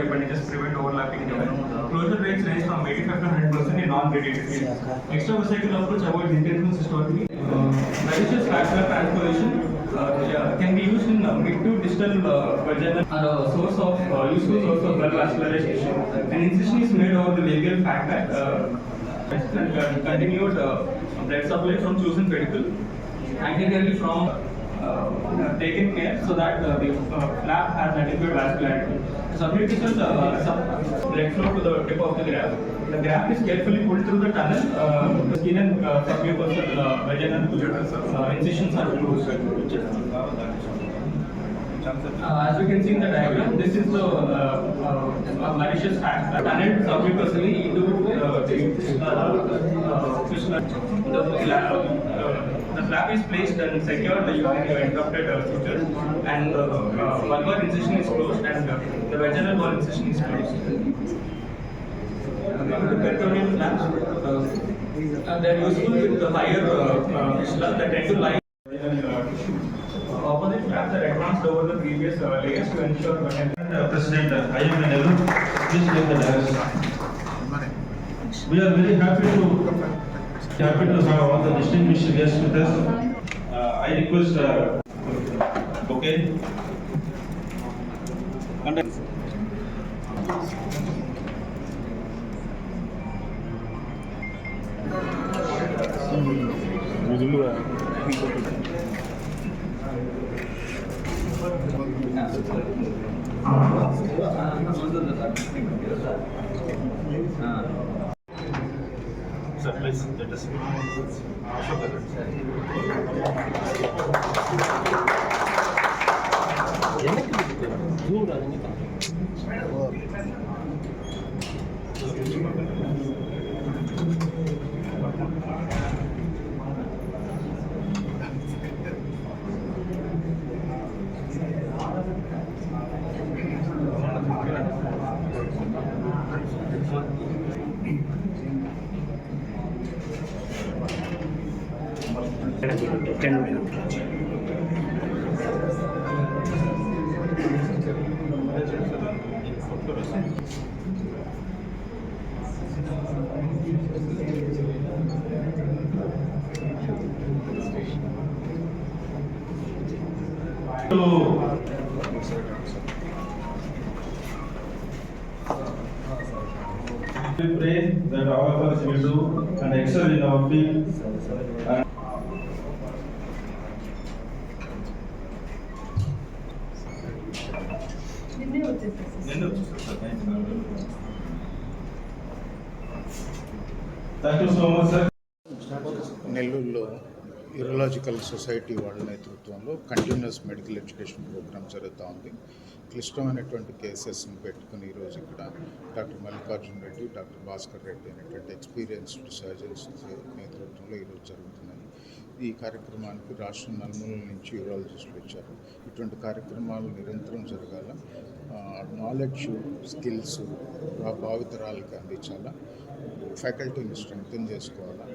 Uh, atrophic appendages prevent overlapping them. Closure rates range from 85 to 100 percent in non-radiated fields. Extravascular approach avoids intentional cystotomy. Uh, malicious vascular transposition uh, yeah, can be used in uh, mid to distal uh, vaginal are a source of uh, useful source of blood vascularization. An incision is made over the labial fat bag. Uh, and uh, continued uh, blood supply from chosen pedicle anteriorly from uh, taken care so that uh, the uh, flap has adequate vascularity. Submucosal uh, sub blood flow to the tip of the graft. The graft is carefully pulled through the tunnel. Uh, skin and uh, uh, vaginal uh, incisions are closed. Uh, as you can see in the diagram, this is the uh, uh, malicious act tunneled submucosally into uh, the uh, uh, uh, the flap is placed and secured using the interrupted uh, sutures, and the uh, vulvar incision is closed, and uh, the vaginal wall incision is closed. Coming to peritoneal flaps, uh, uh, they're useful with the higher uh, uh, that tend to lie. Uh, Opposite flaps are advanced over the previous uh, layers to ensure that uh, President uh, I am Nehru, please take the dais. We are very happy to, to have all the distinguished guests with us. Uh, I request, uh, okay? Place that is Ashok zoom రాదని Gagan. So, We pray that all of us will do and excel in our field. నెల్లూరులో urological society వాళ్ళ నేతృత్వంలో continuous medical education programme జరుగుతూ ఉంది. క్లిష్టమైనటువంటి కేసెస్ని పెట్టుకుని ఈరోజు ఇక్కడ doctor Mallikarjuna Reddy doctor Bhaskar Reddy అనేటువంటి ఎక్స్పీరియన్స్డ్ సర్జన్స్ నేతృత్వంలో ఈరోజు జరుగుతుంది. ఈ కార్యక్రమానికి రాష్ట్రం నలుమూల నుంచి యూరాలజిస్టులు వచ్చారు ఇటువంటి కార్యక్రమాలు నిరంతరం జరగాల. నాలెడ్జ్ స్కిల్స్ భావితరాలకి అందించాలా. ఫ్యాకల్టీని స్ట్రెంగ్తన్ చేసుకోవాలా.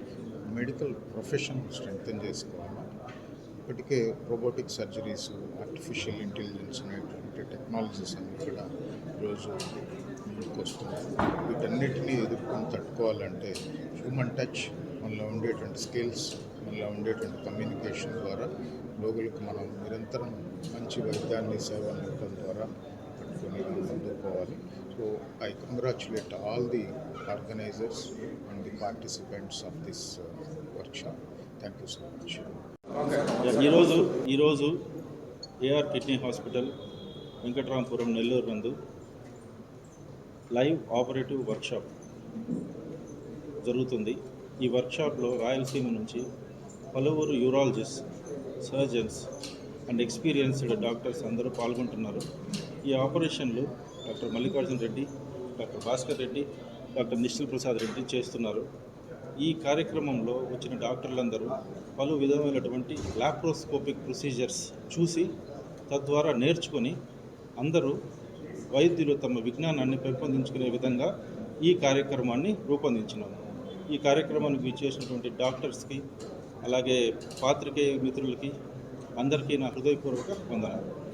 మెడికల్ ప్రొఫెషన్ స్ట్రెంగ్తన్ చేసుకోవాలా. ఇప్పటికే రోబోటిక్ సర్జరీస్ ఆర్టిఫిషియల్ ఇంటెలిజెన్స్ అనేటువంటి టెక్నాలజీస్ అన్ని కూడా ఈరోజు ముందుకు వస్తున్నాయి వీటన్నిటినీ ఎదుర్కొని తట్టుకోవాలంటే హ్యూమన్ టచ్ మనలో ఉండేటువంటి స్కిల్స్ ఇలా ఉండేటువంటి కమ్యూనికేషన్ ద్వారా రోగులకు మనం నిరంతరం మంచి వైద్యాన్ని సేవ ఇవ్వడం ద్వారా పట్టుకొని అందుకోవాలి పోవాలి so I congratulate all the organizers and the participants of this uh, workshop. Thank you so much. ఈరోజు ఈరోజు AR kidney hospital Venkataramapuram Nellore నందు లైవ్ ఆపరేటివ్ వర్క్షాప్ జరుగుతుంది. ఈ వర్క్షాప్లో రాయలసీమ నుంచి పలువురు urologist surgeons and experienced doctors అందరూ పాల్గొంటున్నారు. ఈ ఆపరేషన్లు doctor Mallikarjuna Reddy doctor Bhaskar Reddy doctor Nishchal Prasad Reddy చేస్తున్నారు. ఈ కార్యక్రమంలో వచ్చిన డాక్టర్లందరూ పలు విధమైనటువంటి లాప్రోస్కోపిక్ ప్రొసీజర్స్ చూసి తద్వారా నేర్చుకొని అందరూ వైద్యులు తమ విజ్ఞానాన్ని పెంపొందించుకునే విధంగా ఈ కార్యక్రమాన్ని రూపొందించినాము ఈ కార్యక్రమానికి చేసినటువంటి డాక్టర్స్కి అలాగే పాత్రికేయ మిత్రులకి అందరికీ నా హృదయపూర్వక వందనాలు.